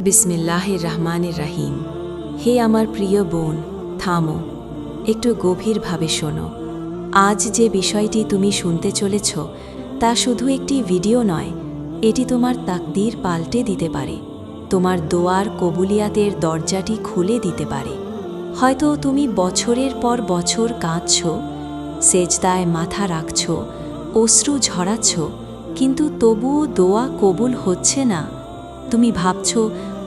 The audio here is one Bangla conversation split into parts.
বিসমিল্লাহির রহমানির রাহিম। হে আমার প্রিয় বোন, থামো। একটু গভীরভাবে শোনো। আজ যে বিষয়টি তুমি শুনতে চলেছ, তা শুধু একটি ভিডিও নয়, এটি তোমার তাকদির পাল্টে দিতে পারে। তোমার দোয়ার কবুলিয়াতের দরজাটি খুলে দিতে পারে। হয়তো তুমি বছরের পর বছর কাঁদছ, সেজদায় মাথা রাখছ, অশ্রু ঝরাচ্ছ, কিন্তু তবুও দোয়া কবুল হচ্ছে না। তুমি ভাবছ,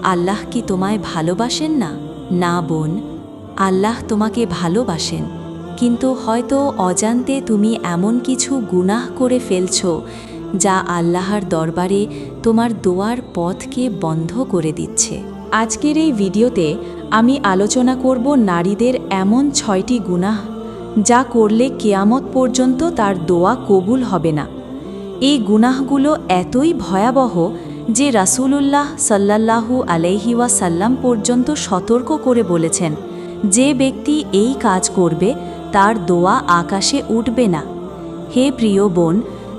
আল্লাহ কি তোমায় ভালোবাসেন না? না বোন, আল্লাহ তোমাকে ভালোবাসেন। কিন্তু হয়তো অজান্তে তুমি এমন কিছু গুনাহ করে ফেলছ, যা আল্লাহর দরবারে তোমার দোয়ার পথকে বন্ধ করে দিচ্ছে। আজকের এই ভিডিওতে আমি আলোচনা করব নারীদের এমন ছয়টি গুনাহ, যা করলে কেয়ামত পর্যন্ত তার দোয়া কবুল হবে না। এই গুনাহগুলো এতই ভয়াবহ যে রাসূলুল্লাহ সাল্লাল্লাহু আলাইহি ওয়াসাল্লাম পর্যন্ত সতর্ক করে বলেছেন, যে ব্যক্তি এই কাজ করবে, তার দোয়া আকাশে উঠবে না। হে প্রিয় বোন,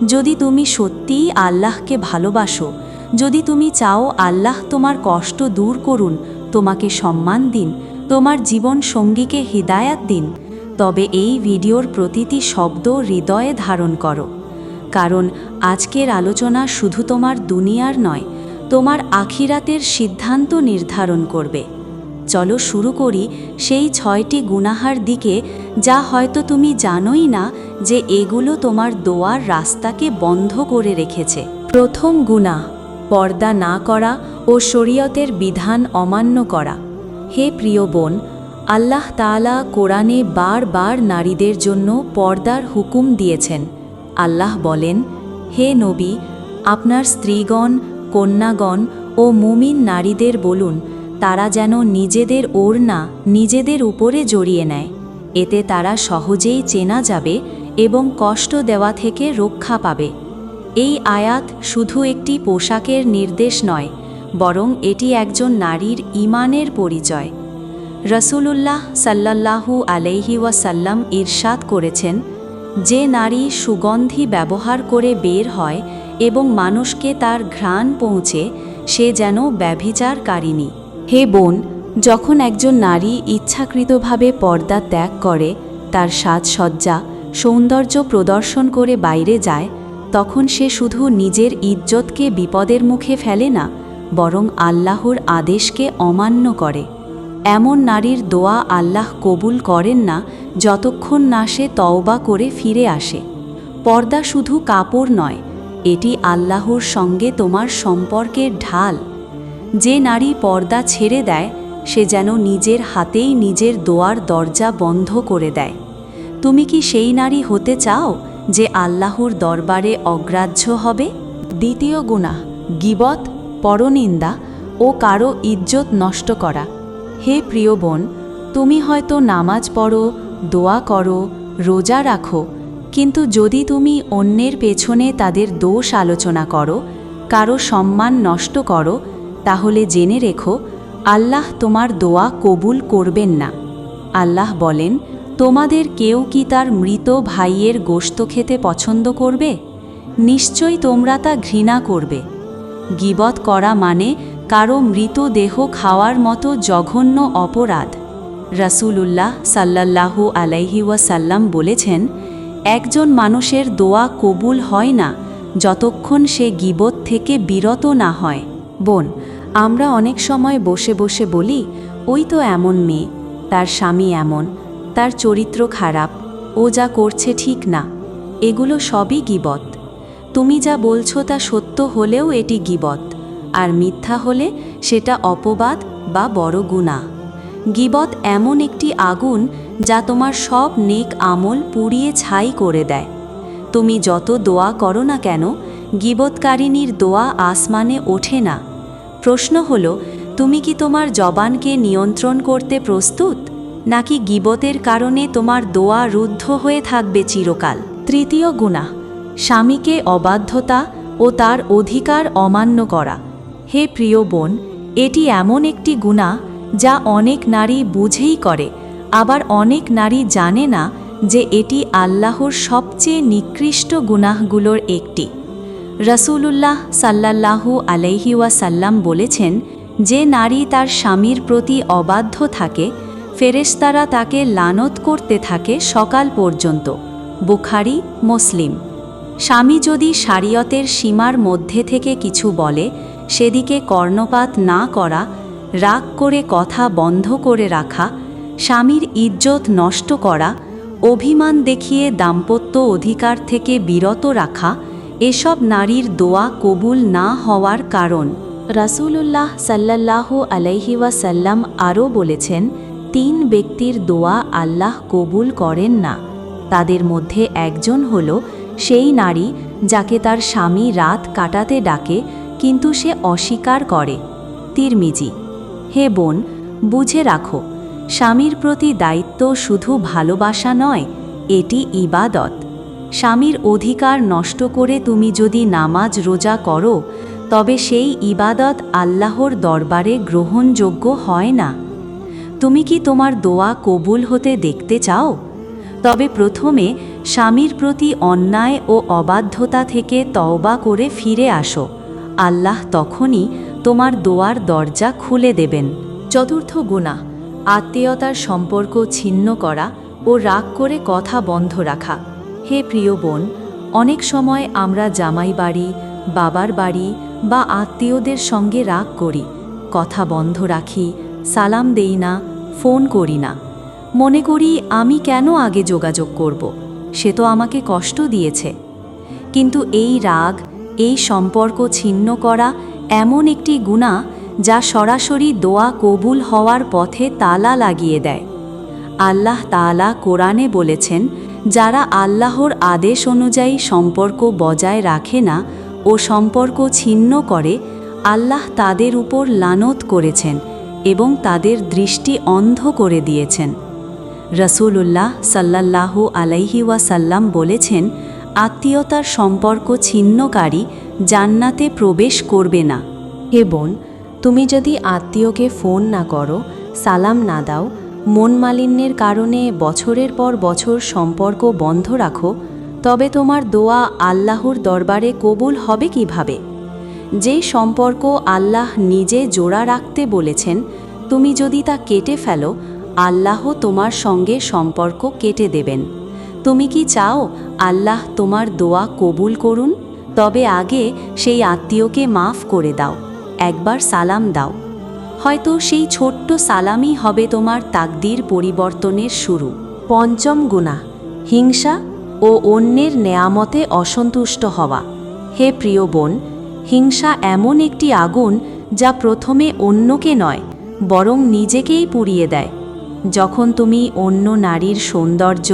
যদি তুমি সত্যিই আল্লাহকে ভালোবাসো, যদি তুমি চাও আল্লাহ তোমার কষ্ট দূর করুন, তোমাকে সম্মান দিন, তোমার জীবন সঙ্গীকে হিদায়াত দিন, তবে এই ভিডিওর প্রতিটি শব্দ হৃদয়ে ধারণ করো। কারণ আজকের আলোচনা শুধু তোমার দুনিয়ার নয়, তোমার আখিরাতের সিদ্ধান্ত নির্ধারণ করবে। চলো শুরু করি সেই ছয়টি গুনাহার দিকে, যা হয়তো তুমি জানোই না যে এগুলো তোমার দোয়ার রাস্তাকে বন্ধ করে রেখেছে। প্রথম গুনাহ, পর্দা না করা ও শরীয়তের বিধান অমান্য করা। হে প্রিয় বোন, আল্লাহ তাআলা কোরআনে বারবার নারীদের জন্য পর্দার হুকুম দিয়েছেন। আল্লাহ বলেন, হে নবী, আপনার স্ত্রীগণ, কন্যাগণ ও মুমিন নারীদের বলুন, তারা যেন নিজেদের ওড়না নিজেদের উপরে জড়িয়ে নেয়। এতে তারা সহজেই চেনা যাবে এবং কষ্ট দেওয়া থেকে রক্ষা পাবে। এই আয়াত শুধু একটি পোশাকের নির্দেশ নয়, বরং এটি একজন নারীর ইমানের পরিচয়। রসুলুল্লাহ সাল্লাল্লাহু আলাইহি ওয়াসাল্লাম ইরশাদ করেছেন যে নারী সুগন্ধি ব্যবহার করে বের হয় এবং মানুষকে তার ঘ্রাণ পৌঁছে, সে যেন ব্যভিচারকারিণী। হে বোন, যখন একজন নারী ইচ্ছাকৃতভাবে পর্দা ত্যাগ করে, তার সাজসজ্জা, সৌন্দর্য প্রদর্শন করে বাইরে যায়, তখন সে শুধু নিজের ইজ্জতকে বিপদের মুখে ফেলে না, বরং আল্লাহর আদেশকে অমান্য করে। এমন নারীর দোয়া আল্লাহ কবুল করেন না যতক্ষণ না সে তওবা করে ফিরে আসে। পর্দা শুধু কাপড় নয়, এটি আল্লাহর সঙ্গে তোমার সম্পর্কের ঢাল। যে নারী পর্দা ছেড়ে দেয়, সে যেন নিজের হাতেই নিজের দোয়ার দরজা বন্ধ করে দেয়। তুমি কি সেই নারী হতে চাও যে আল্লাহর দরবারে অগ্রাহ্য হবে? দ্বিতীয় গুণা গিবত, পরনিন্দা ও কারও ইজ্জত নষ্ট করা। হে প্রিয় বোন, তুমি হয়তো নামাজ পড়ো, দোয়া করো, রোজা রাখো, কিন্তু যদি তুমি অন্যের পেছনে তাদের দোষ আলোচনা করো, কারও সম্মান নষ্ট করো, তাহলে জেনে রেখো, আল্লাহ তোমার দোয়া কবুল করবেন না। আল্লাহ বলেন, তোমাদের কেউ কি তার মৃত ভাইয়ের গোশত খেতে পছন্দ করবে? নিশ্চয়ই তোমরা তা ঘৃণা করবে। গিবত করা মানে কারও মৃতদেহ খাওয়ার মতো জঘন্য অপরাধ। রাসূলুল্লাহ সাল্লাল্লাহু আলাইহি ওয়াসাল্লাম বলেছেন, একজন মানুষের দোয়া কবুল হয় না যতক্ষণ সে গিবত থেকে বিরত না হয়। বোন, আমরা অনেক সময় বসে বসে বলি, ওই তো এমন মেয়ে, তার স্বামী এমন, তার চরিত্র খারাপ, ও যা করছে ঠিক না, এগুলো সবই গিবত। তুমি যা বলছো তা সত্য হলেও এটি গিবত। আর মিথ্যা হলে সেটা অপবাদ বা বড় গুণা। গিবত এমন একটি আগুন যা তোমার সব নেক আমল পুড়িয়ে ছাই করে দেয়। তুমি যত দোয়া করো না কেন গিবতকারিনীর দোয়া আসমানে ওঠে না। প্রশ্ন হল, তুমি কি তোমার জবানকে নিয়ন্ত্রণ করতে প্রস্তুত? নাকি গিবতের কারণে তোমার দোয়া রুদ্ধ হয়ে থাকবে চিরকাল? তৃতীয় গুণা, স্বামীকে অবাধ্যতা ও তার অধিকার অমান্য করা। হে প্রিয় বোন, এটি এমন একটি গুণা যা অনেক নারী বুঝেই করে, আবার অনেক নারী জানে না যে এটি আল্লাহর সবচেয়ে নিকৃষ্ট গুনাহগুলোর একটি। রসুলুল্লাহ সাল্লাল্লাহু আলাইহি ওয়াসাল্লাম বলেছেন, যে নারী তার স্বামীর প্রতি অবাধ্য থাকে, ফেরেশতারা তাকে লানত করতে থাকে সকাল পর্যন্ত। বুখারি, মুসলিম। স্বামী যদি শারিয়তের সীমার মধ্যে থেকে কিছু বলে সেদিকে কর্ণপাত না করা, রাগ করে কথা বন্ধ করে রাখা, স্বামীর ইজ্জত নষ্ট করা, অভিমান দেখিয়ে দাম্পত্য অধিকার থেকে বিরত রাখা, এসব নারীর দোয়া কবুল না হওয়ার কারণ। রাসূলুল্লাহ সাল্লাল্লাহু আলাইহি ওয়াসাল্লাম আরও বলেছেন, তিন ব্যক্তির দোয়া আল্লাহ কবুল করেন না। তাদের মধ্যে একজন হল সেই নারী যাকে তার স্বামী রাত কাটাতে ডাকে কিন্তু সে অস্বীকার করে। তিরমিজি, হে বোন, বুঝে রাখো, স্বামীর প্রতি দায়িত্ব শুধু ভালোবাসা নয়, এটি ইবাদত। স্বামীর অধিকার নষ্ট করে তুমি যদি নামাজ রোজা করো, তবে সেই ইবাদত আল্লাহর দরবারে গ্রহণযোগ্য হয় না। তুমি কি তোমার দোয়া কবুল হতে দেখতে চাও? তবে প্রথমে স্বামীর প্রতি অন্যায় ও অবাধ্যতা থেকে তওবা করে ফিরে আসো। আল্লাহ তখনই তোমার দোয়ার দরজা খুলে দেবেন। চতুর্থ গুণা আত্মীয়তার সম্পর্ক ছিন্ন করা ও রাগ করে কথা বন্ধ রাখা। হে প্রিয় বোন, অনেক সময় আমরা জামাই বাড়ি, বাবার বাড়ি বা আত্মীয়দের সঙ্গে রাগ করি, কথা বন্ধ রাখি, সালাম দেই না, ফোন করি না। মনে করি আমি কেন আগে যোগাযোগ করব? সে তো আমাকে কষ্ট দিয়েছে। কিন্তু এই রাগ এই সম্পর্ক ছিন্ন করা এমন একটি গুণা যা সরাসরি দোয়া কবুল হওয়ার পথে তালা লাগিয়ে দেয়। আল্লাহ তাআলা কোরআনে বলেছেন, যারা আল্লাহর আদেশ অনুযায়ী সম্পর্ক বজায় রাখে না ও সম্পর্ক ছিন্ন করে, আল্লাহ তাদের উপর লানত করেছেন এবং তাদের দৃষ্টি অন্ধ করে দিয়েছেন। রসুলুল্লাহ সাল্লাল্লাহু আলাইহি ওয়াসাল্লাম বলেছেন আত্মীয়তার সম্পর্ক ছিন্নকারী জান্নাতে প্রবেশ করবে না। হে বোন, তুমি যদি আত্মীয়কে ফোন না করো, সালাম না দাও, মন মালিন্যের কারণে বছরের পর বছর সম্পর্ক বন্ধ রাখো, তবে তোমার দোয়া আল্লাহর দরবারে কবুল হবে কীভাবে? যে সম্পর্ক আল্লাহ নিজে জোড়া রাখতে বলেছেন, তুমি যদি তা কেটে ফেলো, আল্লাহ তোমার সঙ্গে সম্পর্ক কেটে দেবেন। তুমি কি চাও আল্লাহ তোমার দোয়া কবুল করুন? তবে আগে সেই আত্মীয়কে মাফ করে দাও, একবার সালাম দাও। হয়তো সেই ছোট্ট সালামই হবে তোমার তাকদির পরিবর্তনের শুরু। পঞ্চম গুণা হিংসা ও অন্যের নেয়ামতে অসন্তুষ্ট হওয়া। হে প্রিয় বোন, হিংসা এমন একটি আগুন যা প্রথমে অন্যকে নয়, বরং নিজেকেই পুড়িয়ে দেয়। যখন তুমি অন্য নারীর সৌন্দর্য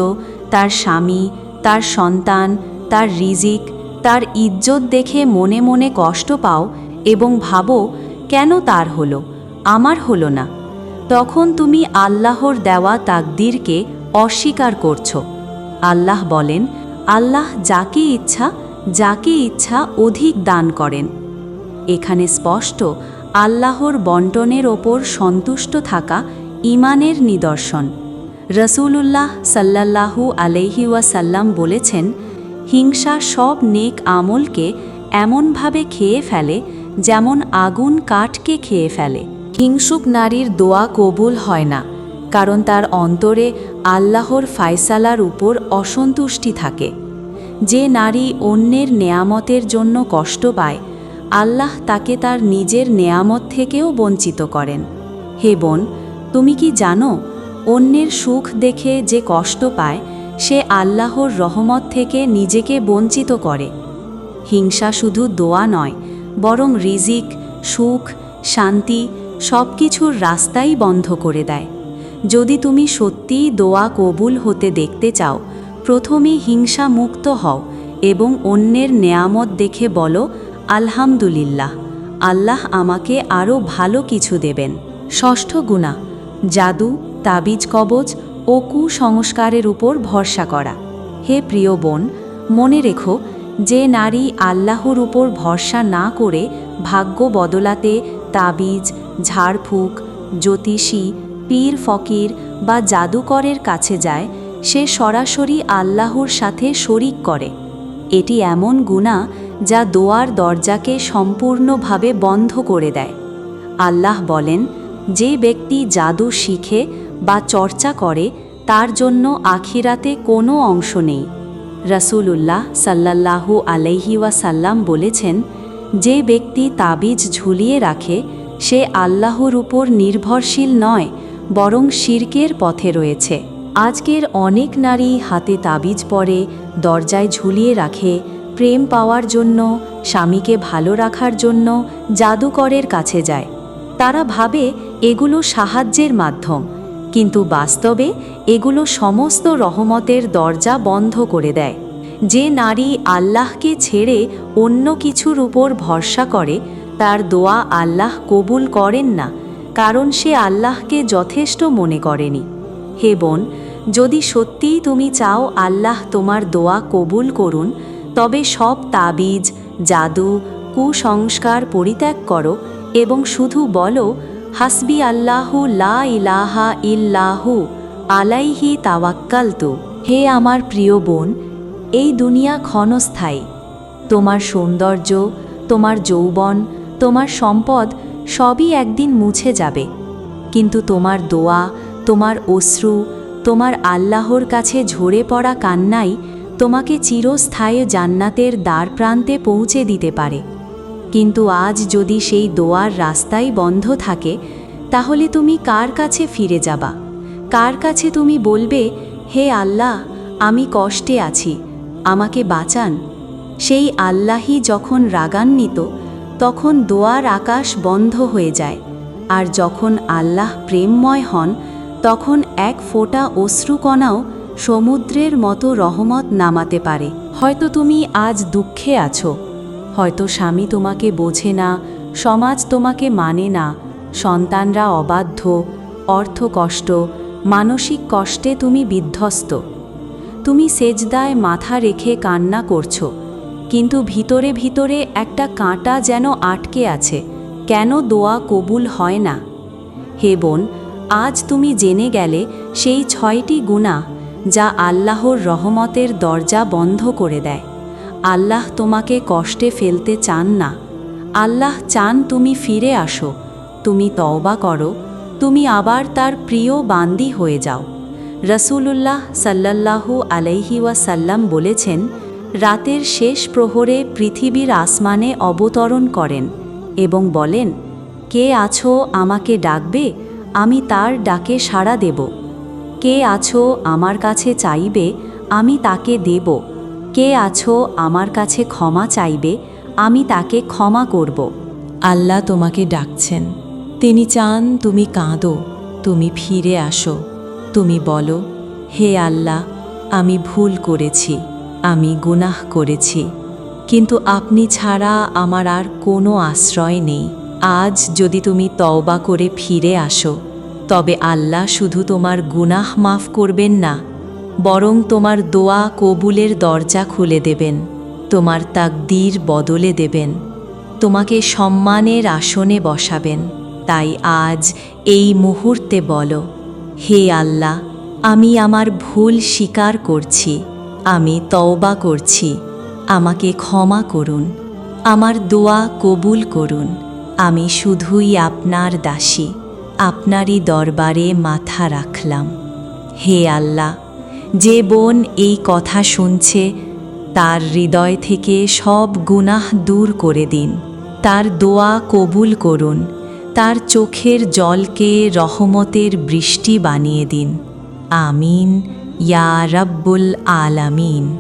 তার স্বামী, তার সন্তান, তার রিজিক, তার ইজ্জত দেখে মনে মনে কষ্ট পাও এবং ভাবো, কেন তার হলো, আমার হলো না। তখন তুমি আল্লাহর দেওয়া তাকদিরকে অস্বীকার করছ। আল্লাহ বলেন, আল্লাহ যাকে ইচ্ছা যাকে ইচ্ছা অধিক দান করেন। এখানে স্পষ্ট, আল্লাহর বন্টনের ওপর সন্তুষ্ট থাকা ইমানের নিদর্শন। রসুলুল্লাহ সাল্লাল্লাহু আলহি ওয়াসাল্লাম বলেছেন, হিংসা সব নেক আমলকে এমনভাবে খেয়ে ফেলে যেমন আগুন কাঠকে খেয়ে ফেলে। হিংসুক নারীর দোয়া কবুল হয় না, কারণ তার অন্তরে আল্লাহর ফায়সালার উপর অসন্তুষ্টি থাকে। যে নারী অন্যের নেয়ামতের জন্য কষ্ট পায়, আল্লাহ তাকে তার নিজের নেয়ামত থেকেও বঞ্চিত করেন। হে বোন, তুমি কি জানো অন্যের সুখ দেখে যে কষ্ট পায়, সে আল্লাহর রহমত থেকে নিজেকে বঞ্চিত করে। হিংসা শুধু দোয়া নয়, বরং রিজিক, সুখ, শান্তি সব কিছুর রাস্তাই বন্ধ করে দেয়। যদি তুমি সত্যিই দোয়া কবুল হতে দেখতে চাও প্রথমে হিংসা মুক্ত হও এবং অন্যের নেয়ামত দেখে বলো, আলহামদুলিল্লাহ, আল্লাহ আমাকে আরও ভালো কিছু দেবেন। ষষ্ঠ গুণা, জাদু তাবিজ কবচ ও কুসংস্কারের উপর ভরসা করা। হে প্রিয় বোন, মনে রেখো, যে নারী আল্লাহর উপর ভরসা না করে ভাগ্য বদলাতে তাবিজ, ঝাড়ফুঁক, জ্যোতিষী, পীর ফকির বা জাদুকরের কাছে যায়, সে সরাসরি আল্লাহর সাথে শরিক করে। এটি এমন গুণা যা দোয়ার দরজাকে সম্পূর্ণভাবে বন্ধ করে দেয়। আল্লাহ বলেন, যে ব্যক্তি জাদু শিখে বা চর্চা করে, তার জন্য আখিরাতে কোনো অংশ নেই। রসুলুল্লাহ সাল্লাল্লাহু আলাইহি ওয়াসাল্লাম বলেছেন, যে ব্যক্তি তাবিজ ঝুলিয়ে রাখে, সে আল্লাহর উপর নির্ভরশীল নয়, বরং শির্কের পথে রয়েছে। আজকের অনেক নারী হাতে তাবিজ পরে, দরজায় ঝুলিয়ে রাখে, প্রেম পাওয়ার জন্য, স্বামীকে ভালো রাখার জন্য, জাদুকরের কাছে যায়। তারা ভাবে, এগুলো সাহায্যের মাধ্যম। কিন্তু বাস্তবে এগুলো সমস্ত রহমতের দরজা বন্ধ করে দেয়। যে নারী আল্লাহকে ছেড়ে অন্য কিছুর উপর ভরসা করে, তার দোয়া আল্লাহ কবুল করেন না, কারণ সে আল্লাহকে যথেষ্ট মনে করেনি। হে বোন, যদি সত্যিই তুমি চাও আল্লাহ তোমার দোয়া কবুল করুন, তবে সব তাবিজ, জাদু, কুসংস্কার পরিত্যাগ করো এবং শুধু বলো হাসবি আল্লাহু লা ইলাহা ইল্লাহু, আলাইহি তাওয়াক্কালতু। হে আমার প্রিয় বোন, এই দুনিয়া ক্ষণস্থায়ী। তোমার সৌন্দর্য, তোমার যৌবন, তোমার সম্পদ সবই একদিন মুছে যাবে। কিন্তু তোমার দোয়া, তোমার অশ্রু, তোমার আল্লাহর কাছে ঝরে পড়া কান্নাই তোমাকে চিরস্থায়ী জান্নাতের দ্বার প্রান্তে পৌঁছে দিতে পারে। কিন্তু আজ যদি সেই দোয়ার রাস্তাই বন্ধ থাকে, তাহলে তুমি কার কাছে ফিরে যাবা? কার কাছে তুমি বলবে, হে আল্লাহ, আমি কষ্টে আছি, আমাকে বাঁচান সেই আল্লাহই যখন রাগান্বিত, তখন দোয়ার আকাশ বন্ধ হয়ে যায়, আর যখন আল্লাহ প্রেমময় হন, তখন এক ফোঁটা অশ্রুকণাও সমুদ্রের মতো রহমত নামাতে পারে। হয়তো তুমি আজ দুঃখে আছো হয়তো স্বামী তোমাকে বোঝে না, সমাজ তোমাকে মানে না, সন্তানরা অবাধ্য, অর্থ কষ্ট, মানসিক কষ্টে তুমি বিধ্বস্ত। তুমি সেজদায় মাথা রেখে কান্না করছ, কিন্তু ভিতরে ভিতরে একটা কাঁটা যেন আটকে আছে, কেন দোয়া কবুল হয় না? হে বোন, আজ তুমি জেনে গেলে সেই ছয়টি গুণা যা আল্লাহর রহমতের দরজা বন্ধ করে দেয়। আল্লাহ তোমাকে কষ্টে ফেলতে চান না। আল্লাহ চান তুমি ফিরে আসো, তুমি তওবা করো, তুমি আবার তার প্রিয় বান্দি হয়ে যাও। রসুলুল্লাহ সাল্লাল্লাহু আলাইহি ওয়াসাল্লাম বলেছেন, রাতের শেষ প্রহরে পৃথিবীর আসমানে অবতরণ করেন এবং বলেন, কে আছো আমাকে ডাকবে? আমি তার ডাকে সাড়া দেব। কে আছো আমার কাছে চাইবে? আমি তাকে দেব। কে আছো আমার কাছে ক্ষমা চাইবে, আমি তাকে ক্ষমা করব। আল্লাহ তোমাকে ডাকছেন। তিনি চান তুমি কাঁদো, তুমি ফিরে আসো। তুমি বলো, হে আল্লাহ, আমি ভুল করেছি, আমি গুনাহ করেছি। কিন্তু আপনি ছাড়া আমার আর কোনো আশ্রয় নেই। আজ যদি তুমি তওবা করে ফিরে আসো, তবে আল্লাহ শুধু তোমার গুনাহ মাফ করবেন না বরং তোমার দোয়া কবুলের দরজা খুলে দেবেন, তোমার তাকদীর বদলে দেবেন, তোমাকে সম্মানের আসনে বসাবেন। তাই আজ এই মুহূর্তে বলো, হে আল্লাহ, আমি আমার ভুল স্বীকার করছি, আমি তওবা করছি, আমাকে ক্ষমা করুন, আমার দোয়া কবুল করুন, আমি শুধুই আপনার দাসী, আপনারই দরবারে মাথা রাখলাম। হে আল্লাহ যে বোন এই কথা শুনছে, তার হৃদয় থেকে সব গুনাহ দূর করে দিন। তার দোয়া কবুল করুন। তার চোখের জলকে রহমতের বৃষ্টি বানিয়ে দিন। আমিন। ইয়া রব্বুল আলামিন।